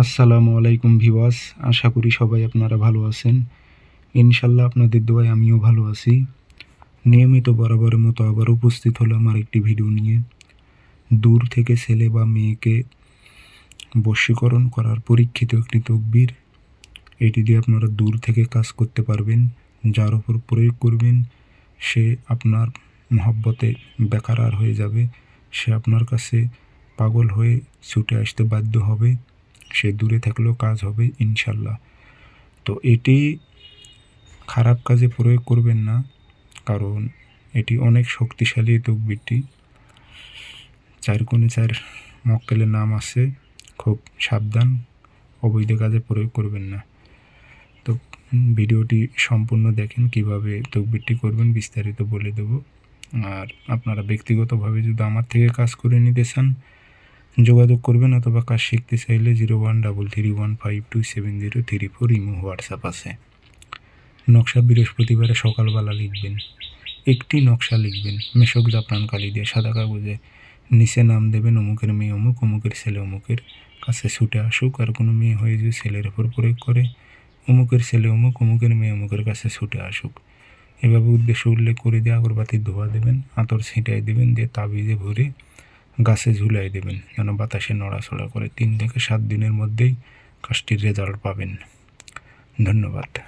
আসসালামু আলাইকুম ভিওয়াস আশা করি সবাই আপনারা ভালো আছেন। ইনশাল্লাহ আপনাদের দোয়ায় আমিও ভালো আছি। নিয়মিত বরাবরের মতো আবার উপস্থিত হলো আমার একটি ভিডিও নিয়ে। দূর থেকে ছেলে বা মেয়েকে বশীকরণ করার পরীক্ষিত একটি তকবির। এটি দিয়ে আপনারা দূর থেকে কাজ করতে পারবেন, যার উপর প্রয়োগ করবেন, সে আপনার মহব্বতে বেকারার হয়ে যাবে, সে আপনার কাছে পাগল হয়ে ছুটে আসতে বাধ্য হবে। সে দূরে থাকলেও কাজ হবে, ইনশাল্লাহ। তো এটি খারাপ কাজে প্রয়োগ করবেন না, কারণ এটি অনেক শক্তিশালী তকবিরটি। চার কোণে চার মক্কেলের নাম আছে, খুব সাবধান, অবৈধ কাজে প্রয়োগ করবেন না। তো ভিডিওটি সম্পূর্ণ দেখেন, কীভাবে তকবিরটি করবেন বিস্তারিত বলে দেব। আর আপনারা ব্যক্তিগতভাবে যদি আমার থেকে কাজ করে নিতে চান যোগাযোগ করবেন অথবা কাজ শিখতে চাইলে zero one double three one five two seven zero three four Imo WhatsApp আছে। নকশা বৃহস্পতিবারে সকালবেলা লিখবেন। একটি নকশা লিখবেন। মেশক জাফরান কালি দিয়ে সাদা কাগজে নিচে নাম দেবেন অমুকের মেয়ে অমুক, অমুকের ছেলে অমুকের। কাছে ছুটে আসুক আর কোনো মেয়ে হয়ে যদি ছেলের ওপর প্রয়োগ করে, অমুকের ছেলে অমুক, অমুকের মেয়ে অমুকের কাছে ছুটে আসুক। এভাবে উদ্দেশ্য উল্লেখ করে দিয়ে আগরবাতির ধোয়া দেবেন, আতর ছিটাই দেবেন, দিয়ে তাবিজে ভরে গাছে ঝুলাই দেবেন যেন বাতাসে নড়াচড়া করে তিন থেকে সাত দিনের মধ্যেই কাজটির রেজাল্ট পাবেন। ধন্যবাদ।